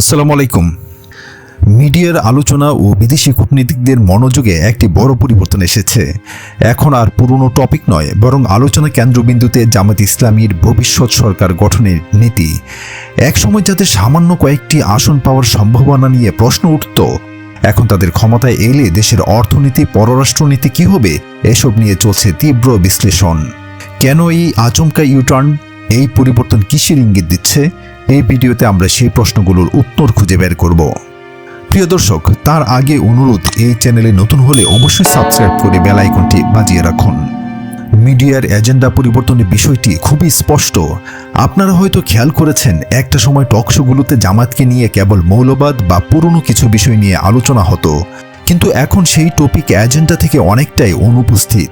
আসসালামু আলাইকুম। মিডিয়ার আলোচনা ও বিদেশি কূটনীতিকদের মনোযোগে একটি বড় পরিবর্তন এসেছে। এখন আর পুরনো টপিক নয়, বরং আলোচনা কেন্দ্রবিন্দুতে জামাত ইসলামীর ভবিষ্যৎ সরকার গঠনের নীতি। একসময় যাতে সামান্য কয়েকটি আসন পাওয়ার সম্ভাবনা নিয়ে প্রশ্ন উঠত, এখন তাদের ক্ষমতায় এলে দেশের অর্থনীতি, পররাষ্ট্রনীতি কী হবে, এসব নিয়ে চলছে তীব্র বিশ্লেষণ। কেন এই আচমকা ইউটার্ন? এই পরিবর্তন কিসের ইঙ্গিত দিচ্ছে? এই ভিডিওতে আমরা সেই প্রশ্নগুলোর উত্তর খুঁজে বের করব। প্রিয় দর্শক, তার আগে অনুরোধ, এই চ্যানেলে নতুন হলে অবশ্যই সাবস্ক্রাইব করে বেল আইকনটি বাজিয়ে রাখুন। মিডিয়ার এজেন্ডা পরিবর্তনের বিষয়টি খুবই স্পষ্ট। আপনারা হয়তো খেয়াল করেছেন, একটা সময় টকশোগুলোতে জামাতকে নিয়ে কেবল মৌলবাদ বা পুরনো কিছু বিষয় নিয়ে আলোচনা হতো। কিন্তু এখন সেই টপিক এজেন্ডা থেকে অনেকটাই অনুপস্থিত।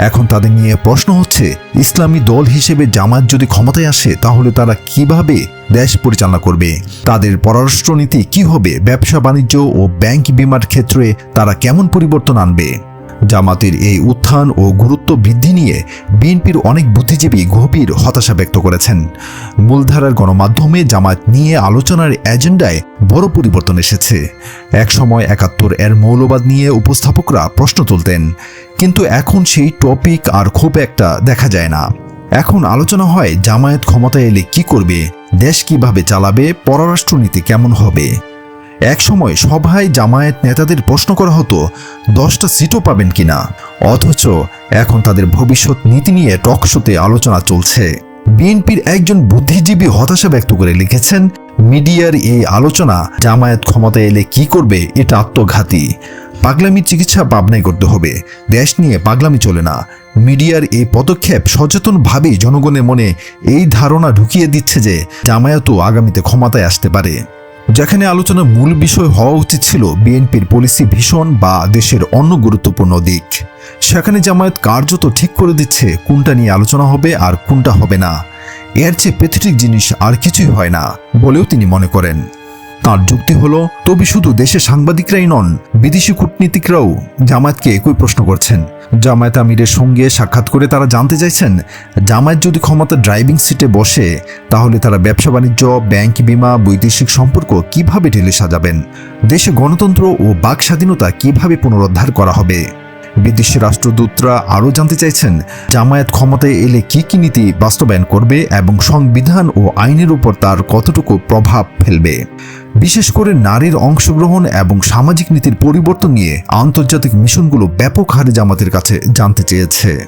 এখন তাদের নিয়ে প্রশ্ন হচ্ছে, ইসলামী দল হিসেবে জামাত যদি ক্ষমতায় আসে, তাহলে তারা কীভাবে দেশ পরিচালনা করবে? তাদের পররাষ্ট্রনীতি কি হবে? ব্যবসা বাণিজ্য ও ব্যাংক বিমার ক্ষেত্রে তারা কেমন পরিবর্তন আনবে? জামাতের এই উত্থান ও গুরুত্ব বৃদ্ধি নিয়ে বিএনপির অনেক বুদ্ধিজীবী গভীর হতাশা ব্যক্ত করেছেন। মূলধারার গণমাধ্যমে জামাত নিয়ে আলোচনার এজেন্ডায় বড় পরিবর্তন এসেছে। একসময় একাত্তর এর মৌলবাদ নিয়ে উপস্থাপকরা প্রশ্ন তুলতেন, কিন্তু এখন সেই টপিক আর খুব একটা দেখা যায় না। এখন আলোচনা হয় জামায়াত ক্ষমতায় এলে কি করবে, দেশ কীভাবে চালাবে, পররাষ্ট্রনীতি কেমন হবে। একসময় সভায় জামায়াত নেতাদের প্রশ্ন করা হতো, দশটা সিটও পাবেন কিনা? অথচ এখন তাদের ভবিষ্যৎ নীতি নিয়ে টকশোতে আলোচনা চলছে। বিএনপির একজন বুদ্ধিজীবী হতাশা ব্যক্ত করে লিখেছেন, মিডিয়ার এই আলোচনা জামায়াত ক্ষমতায় এলে কি করবে, এটা আত্মঘাতী। পাগলামি চিকিৎসা পাবনায় করতে হবে, দেশ নিয়ে পাগলামি চলে না। মিডিয়ার এই পদক্ষেপ সচেতনভাবেই জনগণের মনে এই ধারণা ঢুকিয়ে দিচ্ছে যে জামায়াতও আগামীতে ক্ষমতায় আসতে পারে। যেখানে আলোচনার মূল বিষয় হওয়া উচিত ছিল বিএনপির পলিসি ভীষণ বা দেশের অন্য গুরুত্বপূর্ণ দিক। সেখানে জামায়াত কার্যত ঠিক করে দিচ্ছে কোনটা নিয়ে আলোচনা হবে আর কোনটা হবে না। এর চেয়ে প্যাথেটিক জিনিস আর কিছুই হয় না, বলেও তিনি মনে করেন। তার যুক্তি হলো, তবে শুধু দেশের সাংবাদিকরাই নন, বিদেশি কূটনীতিকরাও জামায়াতকে একই প্রশ্ন করছেন। জামায়াত আমিরের সঙ্গে সাক্ষাৎ করে তারা জানতে চাইছেন, জামায়াত যদি ক্ষমতা ড্রাইভিং সিটে বসে, তাহলে তারা ব্যবসা বাণিজ্য, ব্যাংক বিমা, বৈদেশিক সম্পর্ক কীভাবে ঢেলে সাজাবেন? দেশে গণতন্ত্র ও বাক স্বাধীনতা কীভাবে পুনরুদ্ধার করা হবে? বিদেশি রাষ্ট্রদূতরা আরও জানতে চাইছেন, জামায়াত ক্ষমতায় এলে কি কি নীতি বাস্তবায়ন করবে এবং সংবিধান ও আইনের উপর তার কতটুকু প্রভাব ফেলবে। বিশেষ করে নারীর অংশগ্রহণ এবং সামাজিক নীতির পরিবর্তন নিয়ে আন্তর্জাতিক মিশনগুলো ব্যাপক হারে জামাতের কাছে জানতে চেয়েছে।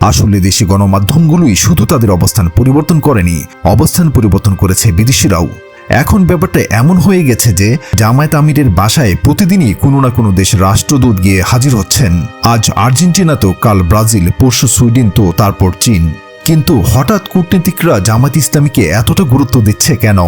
আসলে দেশি গণমাধ্যমগুলোই শুধু তাদের অবস্থান পরিবর্তন করেনি, অবস্থান পরিবর্তন করেছে বিদেশিরাও। এখন ব্যাপারটা এমন হয়ে গেছে যে জামায়াত আমিরের বাসায় প্রতিদিনই কোনো না কোনো দেশ রাষ্ট্রদূত গিয়ে হাজির হচ্ছেন। আজ আর্জেন্টিনা তো, কাল ব্রাজিল, পরশু সুইডেন তো, তারপর চীন। কিন্তু হঠাৎ কূটনীতিকরা জামাত ইসলামীকে এতটা গুরুত্ব দিচ্ছে কেন?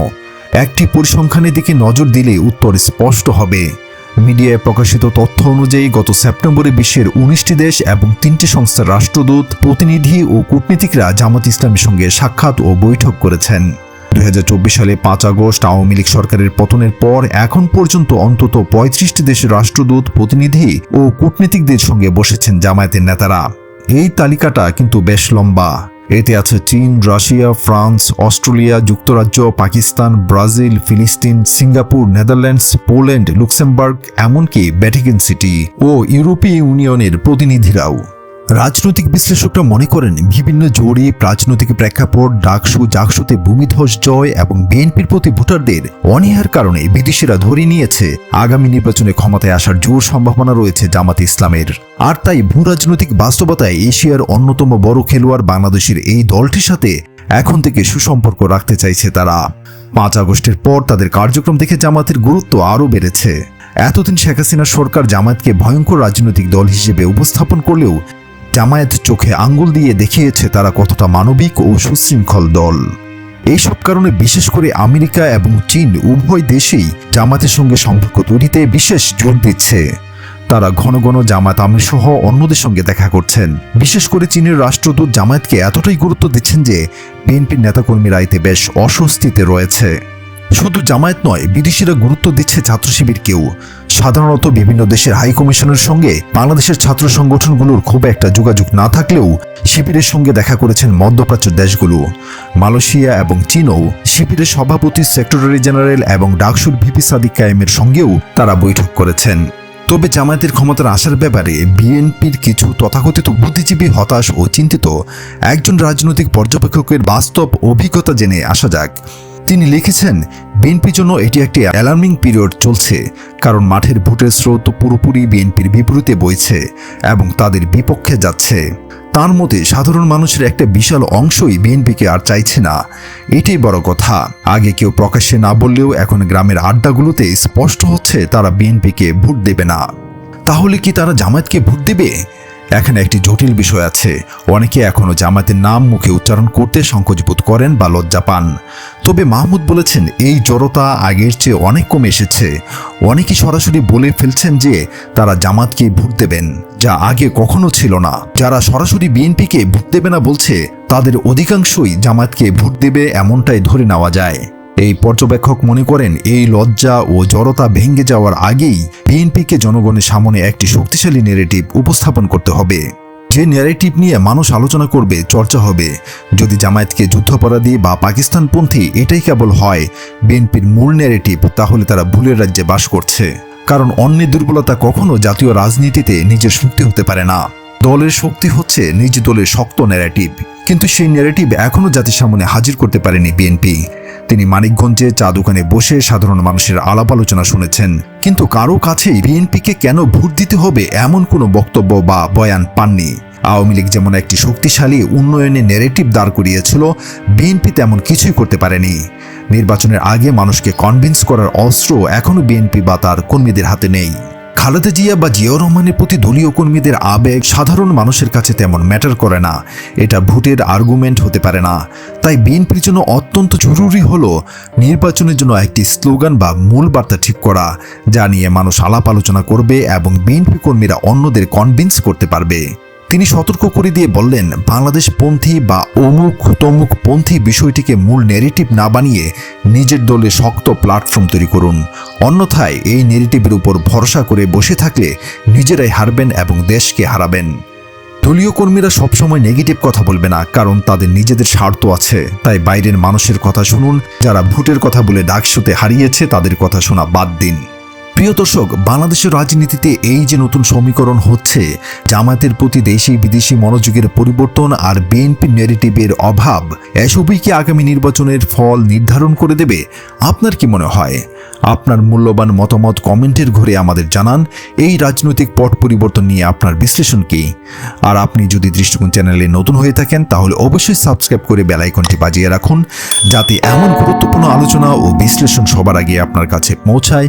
একটি পরিসংখ্যানের দিকে নজর দিলে উত্তর স্পষ্ট হবে। মিডিয়ায় প্রকাশিত তথ্য অনুযায়ী গত সেপ্টেম্বরে বিশ্বের উনিশটি দেশ এবং তিনটি সংস্থার রাষ্ট্রদূত, প্রতিনিধি ও কূটনীতিকরা জামাত ইসলামের সঙ্গে সাক্ষাৎ ও বৈঠক করেছেন। দুই সালে পাঁচ আগস্ট আওয়ামী লীগ সরকারের পতনের পর এখন পর্যন্ত অন্তত পঁয়ত্রিশটি দেশের রাষ্ট্রদূত, প্রতিনিধি ও কূটনীতিকদের সঙ্গে বসেছেন জামায়াতের নেতারা। এই তালিকাটা কিন্তু বেশ লম্বা। এতে আছে চীন, রাশিয়া, ফ্রান্স, অস্ট্রেলিয়া, যুক্তরাজ্য, পাকিস্তান, ব্রাজিল, ফিলিস্তিন, সিঙ্গাপুর, নেদারল্যান্ডস, পোল্যান্ড, লুক্সেমবার্গ, এমনকি ভ্যাটিকান সিটি ও ইউরোপীয় ইউনিয়নের প্রতিনিধিরাও। রাজনৈতিক বিশ্লেষকরা মনে করেন, বিভিন্ন জরিপ রাজনৈতিক প্রেক্ষাপট, ডাকসু, জাকসুতে ভূমিধ্বস জয় এবং বিএনপির প্রতি ভোটারদের অনীহার কারণে বিদেশিরা ধরে নিয়েছে। আগামী নির্বাচনে ক্ষমতায় আসার জোর সম্ভাবনা রয়েছে জামাত ইসলামের। আর তাই ভূ রাজনৈতিক বাস্তবতায় এশিয়ার অন্যতম বড় খেলোয়াড় বাংলাদেশের এই দলটির সাথে এখন থেকে সুসম্পর্ক রাখতে চাইছে তারা। পাঁচ আগস্টের পর তাদের কার্যক্রম দেখে জামাতের গুরুত্ব আরও বেড়েছে। এতদিন শেখ হাসিনার সরকার জামায়াতকে ভয়ঙ্কর রাজনৈতিক দল হিসেবে উপস্থাপন করলেও জামায়াত চোখে আঙ্গুল দিয়ে দেখিয়েছে তারা কতটা মানবিক ও সুশৃঙ্খল দল। এইসব কারণে বিশেষ করে আমেরিকা এবং চীন উভয় দেশেই জামাতের সঙ্গে সম্পর্ক তৈরিতে বিশেষ জোর দিচ্ছে। তারা ঘন ঘন জামায়াত আমির সহ অন্যদের সঙ্গে দেখা করছেন। বিশেষ করে চীনের রাষ্ট্রদূত জামায়াতকে এতটাই গুরুত্ব দিচ্ছেন যে বিএনপির নেতাকর্মীরা এতে বেশ অস্বস্তিতে রয়েছে। শুধু জামায়াত নয়, বিদেশিরা গুরুত্ব দিচ্ছে ছাত্র শিবিরকেও। সাধারণত বিভিন্ন দেশের হাই কমিশনের সঙ্গে বাংলাদেশের ছাত্র সংগঠনগুলোর খুব একটা যোগাযোগ না থাকলেও শিবিরের সঙ্গে দেখা করেছেন মধ্যপ্রাচ্য দেশগুলো। মালয়েশিয়া এবং চীনও শিবিরের সভাপতি সেক্রেটারি জেনারেল এবং ডাকসুর ভিপি সাদিক কায়েমের সঙ্গেও তারা বৈঠক করেছেন। তবে জামায়াতের ক্ষমতার আসার ব্যাপারে বিএনপির কিছু তথাকথিত বুদ্ধিজীবী হতাশ ও চিন্তিত একজন রাজনৈতিক পর্যবেক্ষকের বাস্তব অভিজ্ঞতা জেনে আসা যাক। তিনি লিখেছেন, বিএনপির জন্য এটি একটি অ্যালার্মিং পিরিয়ড চলছে, কারণ মাঠের ভোটের স্রোত পুরোপুরি বিএনপির বিপরীতে বইছে এবং তাদের বিপক্ষে যাচ্ছে। তার মতে, সাধারণ মানুষের একটা বিশাল অংশই বিএনপিকে আর চাইছে না। এটাই বড় কথা। আগে কেউ প্রকাশ্যে না বললেও এখন গ্রামের আড্ডাগুলোতে স্পষ্ট হচ্ছে তারা বিএনপিকে ভোট দেবে না। তাহলে কি তারা জামায়াতকে ভোট দেবে? এখানে একটি জটিল বিষয় আছে। অনেকে এখনও জামায়াতের নাম মুখে উচ্চারণ করতে সংকোচবোধ করেন বা লজ্জা পান। তবে মাহমুদ বলেছেন, এই জড়তা আগের চেয়ে অনেক কমে এসেছে। অনেকেই সরাসরি বলে ফেলছেন যে, তারা জামাতকে ভোট দেবেন, যা আগে কখনো ছিল না। যারা সরাসরি বিএনপিকে ভোট দেবে না বলছে, তাদের অধিকাংশই জামাতকে ভোট দেবে এমনটাই ধরে নেওয়া যায়। এই পর্যবেক্ষক মনে করেন এই লজ্জা ও জড়তা ভেঙে যাওয়ার আগেই বিএনপিকে জনগণের সামনে একটি শক্তিশালী নেরেটিভ উপস্থাপন করতে হবে। যে ন্যারেটিভ নিয়ে মানুষ আলোচনা করবে, চর্চা হবে। যদি জামায়াতকে যুদ্ধাপরাধী বা পাকিস্তানপন্থী এটাই কেবল হয় বিএনপির মূল ন্যারেটিভ তাহলে তারা ভুলের রাজ্যে বাস করছে। কারণ অন্যের দুর্বলতা কখনো জাতীয় রাজনীতিতে নিজের শক্তি হতে পারে না। দলের শক্তি হচ্ছে নিজ দলের শক্ত ন্যারেটিভ কিন্তু সেই ন্যারেটিভ এখনও জাতির সামনে হাজির করতে পারেনি বিএনপি। তিনি মানিকগঞ্জে চা দোকানে বসে সাধারণ মানুষের আলাপ আলোচনা শুনেছেন। কিন্তু কারও কাছেই বিএনপিকে কেন ভোট দিতে হবে এমন কোনো বক্তব্য বা বয়ান পাননি। আওয়ামী লীগ যেমন একটি শক্তিশালী উন্নয়নের নেরেটিভ দাঁড় করিয়েছিল, বিএনপি তেমন কিছুই করতে পারেনি। নির্বাচনের আগে মানুষকে কনভিন্স করার অস্ত্র এখনও বিএনপি বা তার কর্মীদের হাতে নেই। খালেদা জিয়া বা জিয়াউর রহমানের প্রতি দলীয় কর্মীদের আবেগ সাধারণ মানুষের কাছে তেমন ম্যাটার করে না। এটা ভোটের আর্গুমেন্ট হতে পারে না। তাই বিএনপির জন্য অত্যন্ত জরুরি হলো নির্বাচনের জন্য একটি স্লোগান বা মূল বার্তা ঠিক করা, যা নিয়ে মানুষ আলাপ আলোচনা করবে এবং বিএনপি কর্মীরা অন্যদের কনভিন্স করতে পারবে। তিনি সতর্ক করে দিয়ে বললেন, বাংলাদেশ পন্থী বা অমুক তমুক পন্থী বিষয়টিকে মূল নেরেটিভ না বানিয়ে নিজের দলে শক্ত প্ল্যাটফর্ম তৈরি করুন। অন্যথায় এই নেরেটিভের উপর ভরসা করে বসে থাকলে নিজেরাই হারবেন এবং দেশকে হারাবেন। দলীয় কর্মীরা সবসময় নেগেটিভ কথা বলবে না, কারণ তাদের নিজেদের স্বার্থ আছে। তাই বাইরের মানুষের কথা শুনুন, যারা ভোটের কথা বলে ডাকসুতে হারিয়েছে তাদের কথা শোনা বাদ দিন। প্রিয় দর্শক, বাংলাদেশের রাজনীতিতে এই যে নতুন সমীকরণ হচ্ছে, জামায়াতের প্রতি দেশি বিদেশি মনোযোগের পরিবর্তন আর বিএনপি নেগেটিভের অভাব, এসবই কি আগামী নির্বাচনের ফল নির্ধারণ করে দেবে? আপনার কি মনে হয়? আপনার মূল্যবান মতামত কমেন্টের ঘরে আমাদের জানান। এই রাজনৈতিক পট পরিবর্তন নিয়ে আপনার বিশ্লেষণ কি? আর আপনি যদি দৃষ্টিকোণ চ্যানেলে নতুন হয়ে থাকেন, তাহলে অবশ্যই সাবস্ক্রাইব করে বেলাইকনটি বাজিয়ে রাখুন, যাতে এমন গুরুত্বপূর্ণ আলোচনা ও বিশ্লেষণ সবার আগে আপনার কাছে পৌঁছায়।